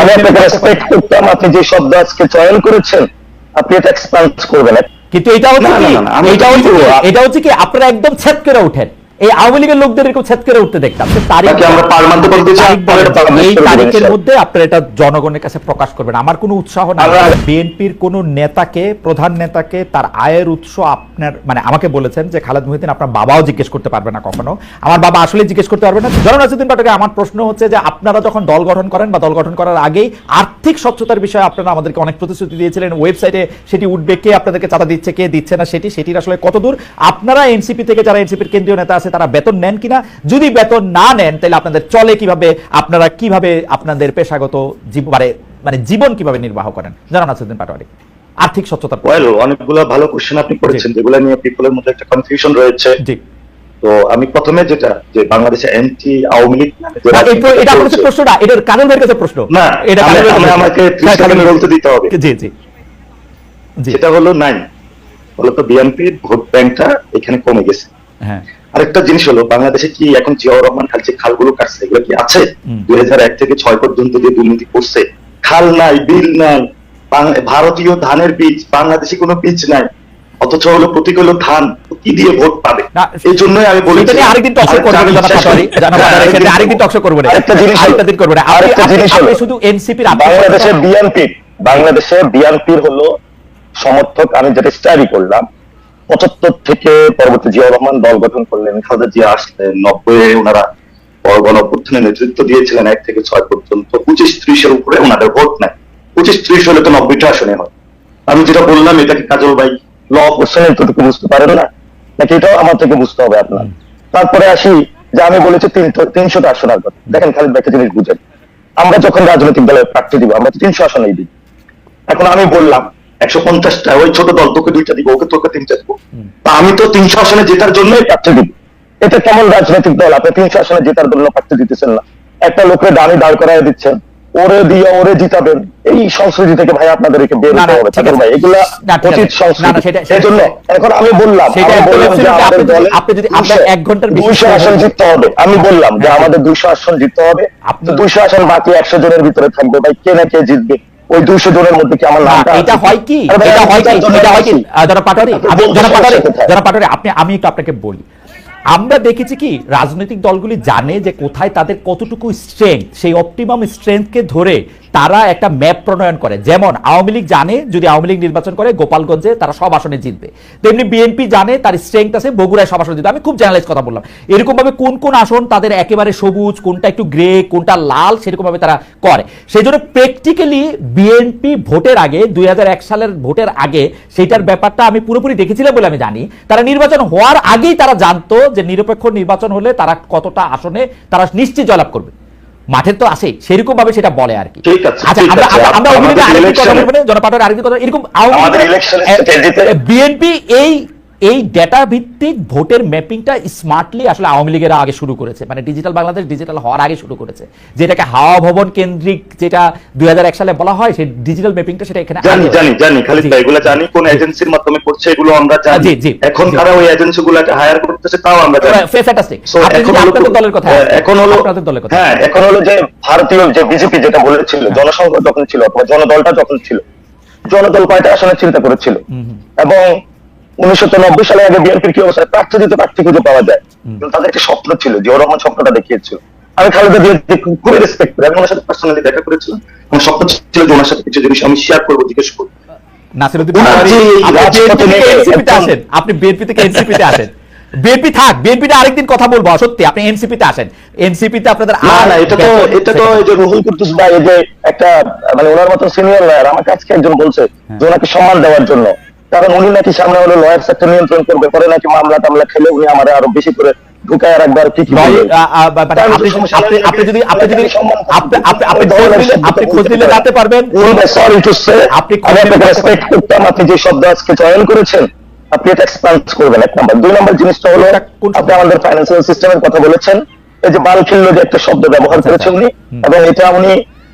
আমি আপনাকে রেসপেক্ট করতাম আপনি যে শব্দ আজকে চয়ন করেছেন আপনি এটা এক্সপান্স করবেন। কিন্তু এটা হচ্ছে কি? এটা হচ্ছে কি? এটা হচ্ছে কি? আপনারা একদম ছেদ করে উঠেন এই আওয়ামী লীগের লোকদের এরকম ছেদ করে উঠতে দেখতাম। তারিখ এই তারিখের মধ্যে আপনারা এটা জনগণের কাছে প্রকাশ করবেন। আমার কোনো উৎসাহ না বিএনপির কোন নেতাকে প্রধান নেতাকে তার আয়ের উৎস আপনার মানে আমাকে বলেছেন যে খালেদ মহিউদ্দিন আপনার বাবাও জিজ্ঞেস করতে পারবে না কখনো। আমার বাবা আসলে জিজ্ঞেস করতে পারবে না। জনাব নাসিরুদ্দিন পাঠকে আমার প্রশ্ন হচ্ছে যে আপনারা যখন দল গঠন করেন বা দল গঠন করার আগেই আর্থিক স্বচ্ছতার বিষয়ে আপনারা আমাদেরকে অনেক প্রতিশ্রুতি দিয়েছিলেন। ওয়েবসাইটে সেটি উঠবে কে আপনাদেরকে চাঁদা দিচ্ছে কে দিচ্ছে না সেটি সেটির আসলে কতদূর? আপনারা এনসিপি থেকে যারা এনসিপির কেন্দ্রীয় নেতা আছে তারা বেতন নেন কিনা? যদি বেতন না নেন তাহলে আপনাদের চলে কীভাবে? আপনারা কীভাবে আপনাদের পেশাগত মানে মানে জীবন কীভাবে নির্বাহ করেন? জানান নাসিরুদ্দিন পাটোয়ারি। আর্থিক স্বচ্ছতার ওয়েল অনেকগুলো ভালো কোশ্চেন আপনি করেছেন যেগুলো নিয়ে পিপলের মধ্যে একটা কনফিউশন রয়েছে। জি। তো আমি প্রথমে যেটা যে বাংলাদেশে অ্যান্টি আওয়ামী লীগ না, এই এটা আপনার প্রশ্ন না এটা কানের ভাইয়ের কাছে প্রশ্ন। না, এটা। আমাকে ত্রিশ হ্যাঁ, কানের সেকেন্ড ভাইয়ের- বলতে দিতে হবে। জি জি। জি। যেটা হলো নাই বলতো বিএনপির ভোট ব্যাংকটা এখানে কমে গেছে। হ্যাঁ। আরেকটা জিনিস হলো বাংলাদেশে কি এখন জিয়াউর রহমান খাল যে খালগুলো কাটছে এগুলো কি আছে দুই হাজার এক থেকে ছয় পর্যন্ত যে দুর্নীতি করছে খাল নাই বিল নাই ভারতীয় ধানের বীজ বাংলাদেশি কোনো বীজ নাই অথচ হলো প্রতীক হলো ধান কি দিয়ে ভোট পাবে এই জন্যই আমি বলি আরেকদিন টকশো করব না, জানা পাটোয়ারি, জানা পাটোয়ারি, এটা নিয়ে আরেকদিন না। আরেকটা জিনিস হলো- আরেকটা দিন করব না। আরেকটা জিনিস হলো- শুধু বাংলাদেশের বিএনপি বাংলাদেশে বিএনপির হলো সমর্থক আমি যেটা স্টাডি করলাম পঁচাত্তর থেকে পরবর্তী জিয়াউর রহমান দল গঠন করলেন। খালেদা জিয়া আসলেন নব্বই ওনারা বড় গণঅভ্যুত্থানে নেতৃত্ব দিয়েছিলেন, এক থেকে ছয় পর্যন্ত। পঁচিশ ত্রিশের উপরে ওনাদের ভোট নাই। পঁচিশ ত্রিশ হলে তো নব্বইটা আসনে হয়। আমি যেটা বললাম, এটা কি কাজল ভাই ল কোশ্চেন এতটুকু বুঝতে পারেন না? নাকি এটাও আমার থেকে বুঝতে হবে আপনার? তারপরে আসি, যে আমি বলেছি তিনশো- তিনশোটা আসনের কথা দেখেন খালিদ ভাই জিনিস বুঝেন। আমরা যখন রাজনৈতিক দলের প্রার্থী দিব, আমরা তো তিনশো আসনেই দিই। এখন আমি বললাম একশো পঞ্চাশটা ওই ছোট দল তোকে দুইটা দিব ওকে তোকে তিনটা দিব। তা আমি তো তিনশো আসনে জেতার জন্যই প্রার্থী দিব। এটা কেমন রাজনৈতিক দল? আপনি তিনশো আসনে জেতার জন্য প্রার্থী দিতেছেন না। একটা লোকের দামি দাঁড় করাই দিচ্ছেন। ওরে দিয়ে ওরে জিতাবেন। এই সংস্কৃতি থেকে ভাই আপনাদেরকে বের হতে হবে ঠিক আছে। ভাই এগুলা না, সংস্কৃতি। এই জন্য এখন আমি বললাম আপনি যদি- আপনার এক ঘণ্টার বেশি 200 আসন জিততে হবে। আমি বললাম যে আমাদের দুইশো আসন জিততে হবে। আপনি- দুইশো আসন বাকি একশো জনের ভিতরে থাকবে। ভাই কে না কে জিতবে? ওই দুইশো জনের মধ্যে কি আমার নামটা এটা হয় কি? এটা আমি হয় কি? এটা হয় কি? যারা পাটোয়ারি যারা পাটোয়ারি যারা পাটোয়ারি আপনি আমি একটু আপনাকে বলি। আমরা দেখেছি কি রাজনৈতিক দলগুলি জানে যে কোথায় তাদের কতটুকু স্ট্রেংথ সেই অপটিমাম স্ট্রেংথকে ধরে তারা একটা ম্যাপ প্রণয়ন করে। যেমন, আওয়ামী লীগ জানে, যদি আওয়ামী লীগ নির্বাচন করে, গোপালগঞ্জে তারা সব আসনে জিতবে। তেমনি বিএনপি জানে, তার স্ট্রেংথ আছে, বগুড়ায় সব আসনে জিতবে। আমি খুব জেনারেলাইজ কথা বললাম। এরকম ভাবে কোন কোন আসন তাদের একেবারে সবুজ, কোনটা একটু গ্রে কোনটা লাল সেরকম ভাবে তারা করে। সেই জন্য প্র্যাকটিক্যালি বিএনপি ভোটের আগে, দুই হাজার এক সালের ভোটের আগে সেইটার ব্যাপারটা আমি পুরোপুরি দেখেছিলাম বলে আমি জানি। তারা নির্বাচন হওয়ার আগেই তারা জানতো যে নিরপেক্ষ নির্বাচন হলে তারা কতটা আসনে তারা নিশ্চিত জয়লাভ করবে। মাঠের তো আছে সেরকম ভাবে সেটা বলে আর কি। আচ্ছা আমরা অভিনেতা আরেকটি কথা বলব না, আরেকটি কথা এরকম বিএনপি এই এই ডেটা ভিত্তিক ভোটের ম্যাপিংটা স্মার্টলি আসলে আওয়ামী লীগের আগে শুরু করেছে। মানে ডিজিটাল বাংলাদেশ ডিজিটাল হওয়ার আগে শুরু করেছে। যেটাকে হাওয়া ভবন কেন্দ্রিক যেটা দুই সালে বলা হয় সেই ডিজিটাল ম্যাপিংটা সেটা এখানে জানি জানি জানি। ভাই এগুলো জানি। কোন এজেন্সির মাধ্যমে করছে এগুলো আমরা জানি। জি, জি, এখন। কারা ওই এজেন্সি গুলাকে হায়ার করতেছে তাও আমরা জানি। ফে- fantastic। So, আপনি এখন হলো দলের কথা হ্যাঁ, এখন হলো আপনাদের দলের কথা। হ্যাঁ এখন হলো যে ভারতীয় যে বিজেপি যেটা বলেছিল জনসংঘ যখন ছিল অথবা জনদলটা যখন ছিল জনদল কয়টা আসনে চিন্তা করেছিল? এবং উনিশশো নব্বই সালে আগে বিএনপির কি প্রার্থী দিতে প্রার্থী খুঁজে পাওয়া যায়। তাদের একটা স্বপ্ন ছিল জিয়াউর রহমান স্বপ্নটা দেখিয়েছিল। আমি খালেদা খুবই রেসপেক্ট করি। আমি ওনার সাথে পার্সোনালি দেখা করেছিলাম। আমার স্বপ্ন ছিল যে ওনার সাথে কিছু জিনিস আমি শেয়ার করব জিজ্ঞেস করব। আপনি আসেন। আপনি বিএনপি থেকে এনসিপি আসেন। বিএনপি থাক বিএনপি আরেকদিন কথা বলব সত্যি আপনি এনসিপি তে আসেন। এনসিপি তে আপনাদের না না এটা তো এটা তো এই যে রুহুল কুদ্দুস ভাই যে একটা মানে ওনার মতন সিনিয়র লয়ার আমাকে আজকে একজন বলছে যে ওনাকে সম্মান দেওয়ার জন্য। কারণ উনি নাকি সামনে হলো লয়ার সেক্টর নিয়ন্ত্রণ করবে পরে নাকি মামলা টামলা খেলে উনি আমার আরও বেশি করে ঢুকায় কি কি আপনি যদি যদি খোঁজ নিলে। জানতে পারবেন। সরি টু সে রেসপেক্ট করতাম যে শব্দ আজকে চয়ন করেছেন আপনি এটা করবেন। এক নাম্বার দুই নাম্বার জিনিসটা হলো? আপনি আমাদের ফাইন্যান্সিয়াল সিস্টেমের কথা বলেছেন। এই যে বালখিল্য যে একটা শব্দ ব্যবহার করেছেন আচ্ছা। উনি এবং এটা উনি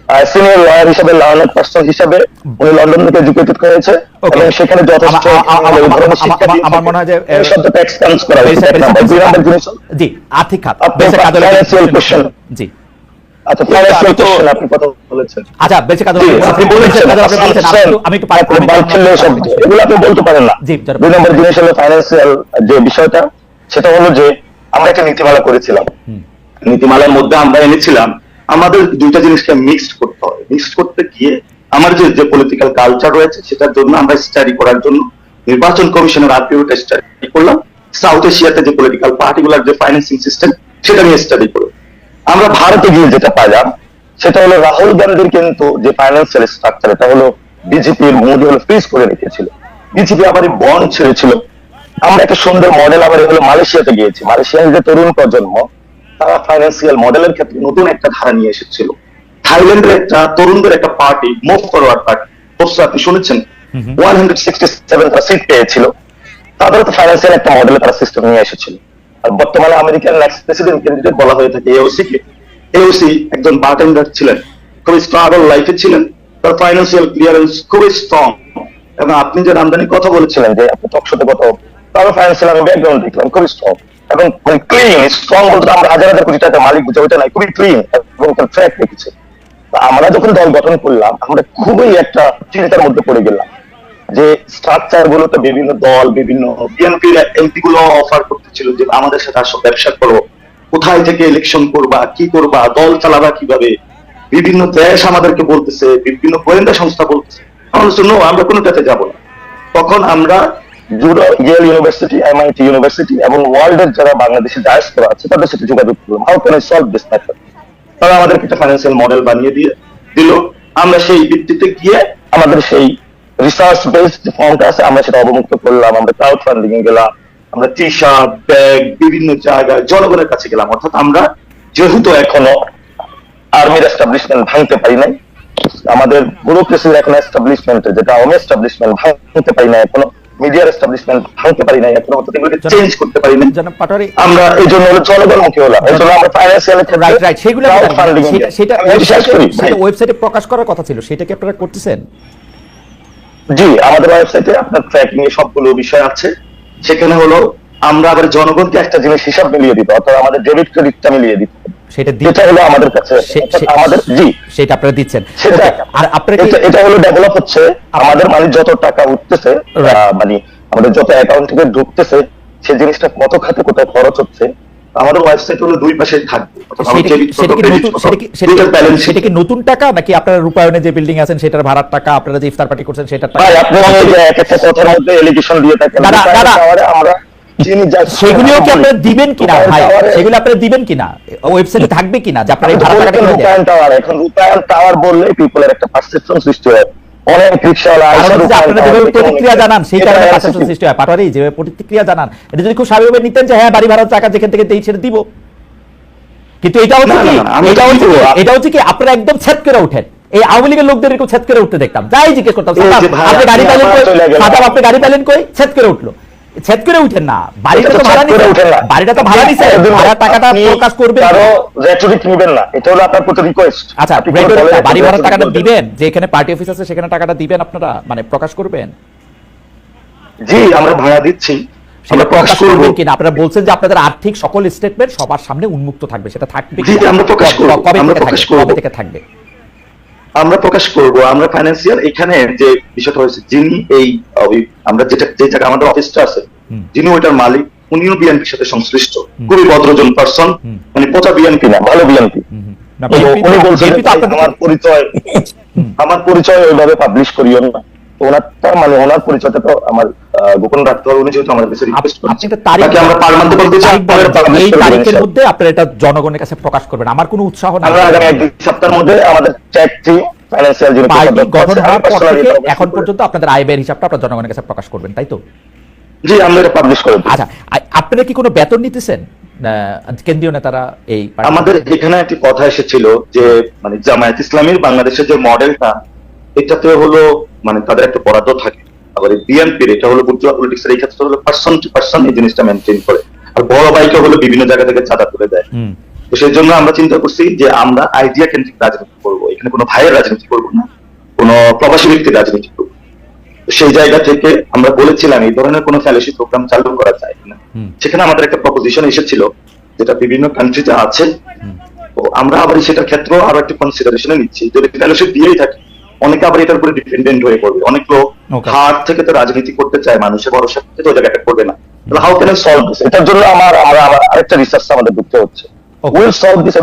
সিনিয়র লয়ার হিসেবে লার্নার পার্সন হিসেবে উনি লন্ডন থেকে এডুকেটেড হয়েছে এবং সেখানে যথেষ্ট আমার মনে হয় যে, এ, শব্দটা করা হয়েছে। জি আর্থিক খাত question. question. জি। আচ্ছা কোশ্চেন আপনি কথা বলেছেন। আচ্ছা আপনি বলেছেন আপনি বলেছেন আমি একটু- পারি- এগুলো আপনি বলতে পারেন না। জি, দুই নম্বর জিনিস হলো ফাইন্যান্সিয়াল যে বিষয়টা সেটা হলো যে আমরা একটা নীতিমালা করেছিলাম। নীতিমালার মধ্যে আমরা এনেছিলাম আমাদের দুইটা জিনিসকে মিক্সড করতে হবে। মিক্সড করতে গিয়ে আমার যে যে পলিটিক্যাল কালচার রয়েছে, সেটার জন্য আমরা স্টাডি করার জন্য নির্বাচন কমিশনের আরপিওটা স্টাডি করলাম। সাউথ এশিয়াতে যে পলিটিক্যাল পার্টিগুলার যে ফাইন্যান্সিং সিস্টেম সেটা নিয়ে স্টাডি করলাম। আমরা ভারতে গিয়ে যেটা পাইলাম, সেটা হলো রাহুল গান্ধীর কিন্তু যে ফাইন্যান্সিয়াল স্ট্রাকচার এটা হলো বিজেপির মোদী হলো ফ্রিজ করে রেখেছিল। বিজেপি আবার বন্ড ছেড়েছিল। আমরা একটা সুন্দর মডেল আবার হলো মালয়েশিয়াতে গিয়েছি। মালয়েশিয়ার যে তরুণ প্রজন্ম তারা ফাইন্যান্সিয়াল মডেলের ক্ষেত্রে নতুন একটা ধারা নিয়ে এসেছিল। থাইল্যান্ডের একটা তরুণদের একটা পার্টি মুভ ফরওয়ার্ড পার্টি অবশ্যই আপনি শুনেছেন? ওয়ান হান্ড্রেড সিক্সটি সেভেন তারা সিট পেয়েছিল। তাদের তো ফাইন্যান্সিয়াল একটা মডেলে তারা সিস্টেম নিয়ে এসেছিল। আর বর্তমানে আমেরিকার নেক্সট প্রেসিডেন্ট ক্যান্ডিডেট বলা হয়ে থাকে এওসি কে। এওসি একজন বার্টেন্ডার ছিলেন। খুবই স্ট্রাগল লাইফে ছিলেন। তার ফাইন্যান্সিয়াল ক্লিয়ারেন্স খুবই স্ট্রং এবং আপনি যে আমদানি কথা বলেছিলেন যে আপনি টকশোতে কত তার ফাইন্যান্সিয়াল আমি ব্যাকগ্রাউন্ড দেখলাম খুবই স্ট্রং এবং ক্লিন স্ট্রং বলতে আমরা হাজার হাজার কোটি টাকা মালিক বুঝে ওইটা নাই খুবই ক্লিন এবং ট্র্যাক রেখেছে আমরা যখন দল গঠন করলাম আমরা খুবই একটা চিন্তার মধ্যে পড়ে গেলাম যে স্ট্রাকচার গুলোতে বিভিন্ন দল বিভিন্ন বিএনপির এমপি গুলো অফার করতেছিল যে আমাদের সাথে আসো ব্যবসা করো কোথায় থেকে ইলেকশন করবা কি করবা দল চালাবা কীভাবে বিভিন্ন দেশ আমাদেরকে বলতেছে বিভিন্ন গোয়েন্দা সংস্থা বলতেছে। আমরা "No, কোনোটাতে যাব না। তখন আমরা ইউনিভার্সিটি এমআইটি ইউনিভার্সিটি এবং যারা বাংলাদেশি ডায়াসপোরা আছে, তাদের সাথে যোগাযোগ করলাম how I solve this matter তারা একটা ফাইন্যান্সিয়াল মডেল বানিয়ে দিয়ে দিল। আমরা সেই ভিত্তিতে গিয়ে আমাদের সেই রিসার্চ বেসড ফর্মটা আছে, আমরা সেটা অবমুক্ত করলাম। আমরা ক্রাউড ফান্ডিং এ গেলাম। আমরা টি শার্ট ব্যাগ বিভিন্ন জায়গায় জনগণের কাছে গেলাম। অর্থাৎ আমরা যেহেতু এখনও আর্মির এস্টাবলিশমেন্ট ভাঙতে পারি নাই, আমাদের ব্যুরোক্রেসির এখন এস্টাবলিশমেন্ট যেটা আওয়ামী এস্টাবলিশমেন্ট ভাঙতে পারি না এখনও মিডিয়ার এস্টাবলিশমেন্ট ভাঙতে পারি নাই এখনও চেঞ্জ করতে পারি না জনাব পাটোয়ারি আমরা এই জন্য হলো জনগণমুখী হলাম। এই জন্য আমরা ফাইন্যান্সিয়াল রাইট রাইট সেগুলো সেটা সেটা সেটা ওয়েবসাইটে প্রকাশ করার কথা ছিল। সেটা কি আপনারা করতেছেন? জি আমাদের ওয়েবসাইটে আপনার ট্র্যাকিং এ সবগুলো বিষয় আছে। সেখানে হলো আমরা আবার জনগণকে একটা জিনিস হিসাব মিলিয়ে দিতে অর্থাৎ আমাদের ডেবিট ক্রেডিটটা মিলিয়ে দিতে সেটা এটা হলো আমাদের কাছে আমাদের জি। সেটা আপনারা দিচ্ছেন। সেটা আর আপনারা এটা- হলো ডেভেলপ হচ্ছে। আমাদের মানে যত টাকা উঠতেছে মানে আমাদের যত অ্যাকাউন্ট থেকে ঢুকতেছে সেই জিনিসটা কত খাতে কোথায় খরচ হচ্ছে আমাদের ওয়েবসাইট হলো দুই পাশে থাকবে। সেটা কি- নতুন টাকা নাকি আপনারা রূপায়ণে যে বিল্ডিং আছেন সেটার ভাড়ার টাকা আপনারা যে ইফতার পার্টি করছেন সেটার টাকা? ভাই আপনি এক একটা এলিগেশন দিয়ে থাকেন দাদা, দাদা। সেগুলিও কি আপনারা দিবেন কিনা ভাই? সেগুলো আপনারা দিবেন কিনা? ওয়েবসাইটে থাকবে কিনা? যে আপনারা এই রূপায়ণ টাওয়ার এখন রূপায়ণ টাওয়ার বললে পিপলের একটা পারসেপশন সৃষ্টি হয়। অনেক রিক্সাওয়ালা কারণ আইসা হচ্ছে রূপায়ণ আপনারা যেভাবে প্রতিক্রিয়া জানান সেই কারণে পারসেপশন সৃষ্টি হয়। পাটোয়ারি যেভাবে প্রতিক্রিয়া জানান এটা যদি খুব স্বাভাবিকভাবে নিতেন যে হ্যাঁ বাড়ি ভাড়ার টাকা যেখান থেকে দিব। কিন্তু এটা হচ্ছে কি? এটা হচ্ছে কি? এটা হচ্ছে কি? আপনারা একদম ছেদ করে উঠেন এই আওয়ামী লীগের লোকদের এরকম ছেদ করে উঠতে দেখতাম। যাই জিজ্ঞেস করতাম আপনি গাড়ি পাইলেন কই? আপনি গাড়ি পাইলেন কই? ছেদ করে উঠল। ছেদ করে উঠেন না। বাড়িটা তো ভাড়া ছেদ করে নিছেন উঠেন না। বাড়িটা তো ভাড়া নিছেন একদম না। ভাড়া টাকাটা প্রকাশ করবেন কারও রেটরিক নিবেন না। এটা হলো আপনার প্রতি রিকোয়েস্ট আচ্ছা বাড়ি ভাড়ার টাকাটা দিবেন। যে এখানে পার্টি অফিস আছে সেখানে টাকাটা দিবেন আপনারা? মানে প্রকাশ করবেন? জি আমরা ভাড়া দিচ্ছি। সেটা প্রকাশ করব। করবেন কিনা? আপনারা বলছেন যে আপনাদের আর্থিক সকল স্টেটমেন্ট সবার সামনে উন্মুক্ত থাকবে। সেটা থাকবে জি, আমরা প্রকাশ করব। কবে থেকে থাকবে আমরা প্রকাশ করব আমরা ফাইন্যান্সিয়াল এখানে যে বিষয়টা হয়েছে যিনি এই আমরা যেটা যে জায়গায় আমাদের অফিসটা আছে যিনি ওইটার মালিক উনিও বিএনপির সাথে সংশ্লিষ্ট খুবই ভদ্রজন পার্সন। মানে পচা বিএনপি না ভালো বিএনপি উনি বলছেন আমার পরিচয় আমার পরিচয় ওইভাবে পাবলিশ করিও না। তো ওনারটা মানে ওনার পরিচয়টা তো আমার গোপন রাখতে হবে উনি যেহেতু আমাদের কাছে রিকোয়েস্ট তারিখ আমরা পারমান্তে বলতে চাই এই তারিখের মধ্যে আপনারা এটা জনগণের কাছে প্রকাশ করবেন আমার কোনো উৎসাহ নাই। আমরা আগামী এক দুই সপ্তাহের মধ্যে আমাদের টিম ফাইন্যান্সিয়াল গঠন হওয়ার পর থেকে এখন পর্যন্ত আপনাদের আয় ব্যয়ের হিসাবটা আপনারা জনগণের কাছে প্রকাশ করবেন তাই তো? জি আমরা এটা পাবলিশ করে আচ্ছা আপনারা কি কোনো বেতন নিতেছেন? কেন্দ্রীয় নেতারা এই আমাদের এখানে একটি কথা এসেছিল যে মানে জামায়াত ইসলামীর বাংলাদেশের যে মডেলটা এটাতে হলো মানে তাদের একটা বরাদ্দ থাকে। আবার বিএনপির এটা হলো বুর্জুয়া পলিটিক্স এর এই ক্ষেত্রে হলো পার্সন টু পার্সন এই জিনিসটা মেনটেন করে। আর বড় বাইকে হলো বিভিন্ন জায়গা থেকে চাঁদা তুলে দেয়। তো সেই জন্য আমরা চিন্তা করছি যে আমরা আইডিয়া কেন্দ্রিক রাজনীতি করব। এখানে কোনো ভাইয়ের রাজনীতি করব না কোনো প্রবাসী ব্যক্তির রাজনীতি করব। সেই জায়গা থেকে আমরা বলেছিলাম এই ধরনের কোনো ফেলোশি প্রোগ্রাম চালু করা যায় কিনা সেখানে আমাদের একটা প্রপোজিশন এসেছিল যেটা বিভিন্ন কান্ট্রিতে আছে। তো আমরা আবার সেটার ক্ষেত্রেও আরও একটা কনসিডারেশনে নিচ্ছি। যদি ফেলোশিপ দিয়েই থাকে অনেকে আবার এটার উপরে ডিপেন্ডেন্ট হয়ে পড়বে। অনেক লোক হার থেকে তো রাজনীতি করতে চায় মানুষের ভরসা থেকে তো ওই জায়গাটা করবে না। হাউ ক্যান সলভ দিস এটার জন্য আমার আর আমার আরেকটা রিসার্চ আমাদের ঢুকতে হচ্ছে. উইল সলভ দিস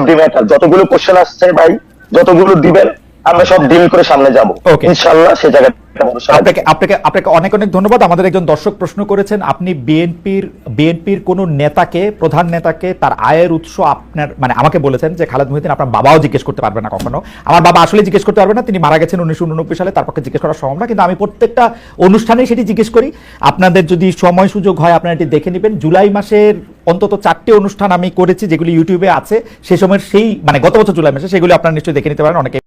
যতগুলো কোশ্চেন আসছে ভাই যতগুলো দিবেন আমরা সব ডিল করে সামনে যাব. ইনশাআল্লাহ সে আছে। আপনাকে আপনাকে আপনাকে অনেক অনেক ধন্যবাদ। আমাদের একজন দর্শক প্রশ্ন করেছেন আপনি বিএনপির বিএনপির কোন নেতাকে প্রধান নেতাকে তার আয়ের উৎস আপনার মানে আমাকে বলেছেন যে খালেদ মহিউদ্দিন আপনার বাবাও জিজ্ঞেস করতে পারবে না কখনো। আমার বাবা আসলে জিজ্ঞেস করতে পারবে না তিনি মারা গেছেন উনিশশো উননব্বই সালে তার পক্ষে জিজ্ঞেস করা সম্ভব না কিন্তু আমি প্রত্যেকটা অনুষ্ঠানে সেটি জিজ্ঞেস করি। আপনাদের যদি সময় সুযোগ হয় আপনারা এটি দেখে নেবেন। জুলাই মাসের অন্তত চারটে অনুষ্ঠান আমি করেছি যেগুলি ইউটিউবে আছে সে সময়ের সেই মানে গত বছর জুলাই মাসে সেগুলি আপনারা নিশ্চয়ই দেখে নিতে পারেন অনেকে